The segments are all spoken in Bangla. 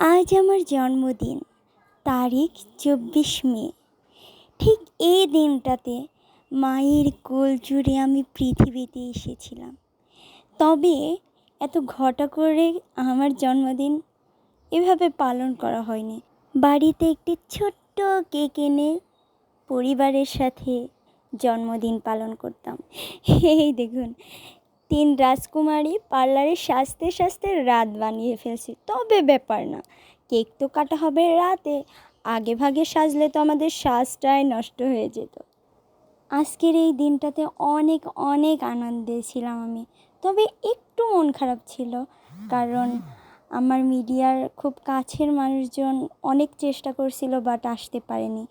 আজ আমার জন্মদিন, তারিখ চব্বিশ মে। ঠিক এই দিনটাতে মায়ের কোল জুড়ে আমি পৃথিবীতে এসেছিলাম। তবে এত ঘটা করে আমার জন্মদিন এভাবে পালন করা হয়নি। বাড়িতে একটি ছোট্ট কেক এনে পরিবারের সাথে জন্মদিন পালন করতাম। এই দেখুন তিন রাজকুমারী পার্লারে সাজতে সাজতে রাত বানিয়ে ফেলছি, তবে ব্যাপার না। কেক তো কাটা হবে রাতে, আগে ভাগে সাজলে তো আমাদের সাজটাই নষ্ট হয়ে যেত। আজকের এই দিনটাতে অনেক অনেক আনন্দে ছিলাম আমি, তবে একটু মন খারাপ ছিল, কারণ আমার মিডিয়ার খুব কাছের মানুষজন অনেক চেষ্টা করছিল বাট আসতে পারেনি।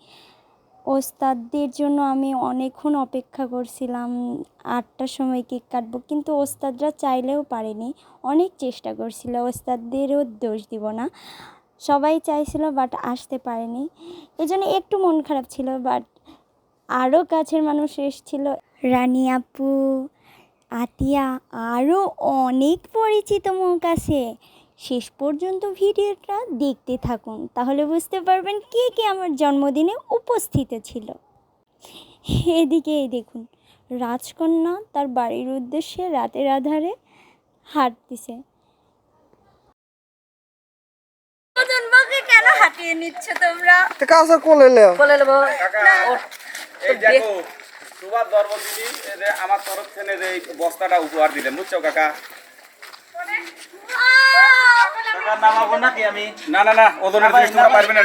ওস্তাদদের জন্য আমি অনেকক্ষণ অপেক্ষা করছিলাম, আটটার সময় কেক কাটবো, কিন্তু ওস্তাদরা চাইলেও পারেনি। অনেক চেষ্টা করছিল, ওস্তাদদেরও দোষ দিব না। সবাই চাইছিল, বাট আসতে পারেনি। এই জন্য একটু মন খারাপ ছিল, বাট আরও কাছের মানুষ এসেছিল। রানী আপু, আতিয়া, আরও অনেক পরিচিত মুখ আছে। শেষ পর্যন্ত ভিডিওটা দেখতে থাকুন। তাহলে বুঝতে পারবেন কে কে আমার জন্মদিনে উপস্থিত ছিল। এদিকে এই দেখুন রাজকন্যা তার বাড়ির উদ্দেশ্যে রাতের আধারে হাঁটতেছে। কেন হাঁটিয়ে নিচ্ছ তোমরা? কাছে কোলে লেও বলে নেব। তোমার জন্মদিনই আমার তরফ থেকে এই বস্তাটা উপহার দিলেন বুঝছ কাকা? নামাবো নাকি আমি? না না না ওজনের জিনিস তোমরা পারবে না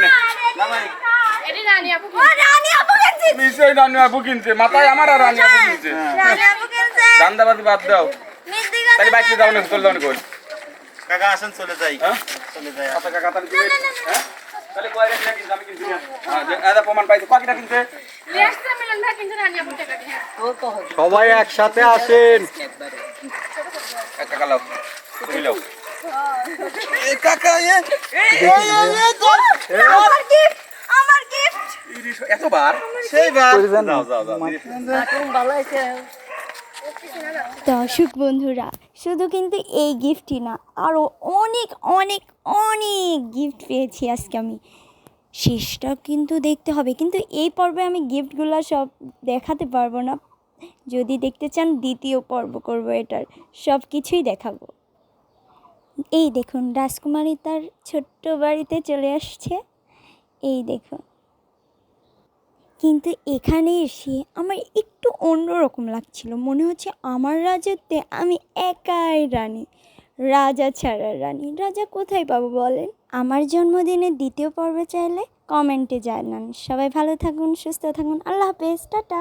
নামাই এটি রানী আপু রানী আপু গেছে নিশ্চয়ই রানী আপু কিনছে। মাথায় আমার আর রানী আপু কিনছে। রানী দান্দাবাদি বাদ দাও। তাহলে বাইকে যাও না চলে যাও না কই? কাকা আসেন চলে যাই। হ্যাঁ? চলে যাই আচ্ছা কাকা তাহলে হ্যাঁ? তাহলে কয় রেখে কিনছে? আমি কিনছি না। হ্যাঁ প্রমাণ পাইছো। কয়টা কিনছে? লেসটা মিলন ভাই কিন্তু রানী আপু টাকা দিয়ে। সবাই একসাথে আসেন। এক টাকা লাও তুমি লাও। কাকা এ আমার গিফট আমার গিফট ইরিশ এতবার? সেইবার যাও যাও যাও দর্শক বন্ধুরা শুধু কিন্তু এই গিফটই না আরও অনেক অনেক অনেক গিফট পেয়েছি আজকে আমি। শেষটা কিন্তু দেখতে হবে কিন্তু এই পর্বে আমি গিফটগুলো সব দেখাতে পারব না। যদি দেখতে চান দ্বিতীয় পর্ব করব এটার। সব কিছুই দেখাবো। এই দেখুন, রাজকুমারী তার ছোট্ট বাড়িতে চলে আসছে। এই দেখুন। কিন্তু এখানে এসে আমার একটু অন্যরকম লাগছিল। মনে হচ্ছে আমার রাজত্বে আমি একাই রানী, রাজা ছাড়া রানী। রাজা কোথায় পাবো বলেন? আমার জন্মদিনের দ্বিতীয় পর্ব চাইলে কমেন্টে জানান। সবাই ভালো থাকুন, সুস্থ থাকুন। আল্লাহ হাফেজ, টাটা।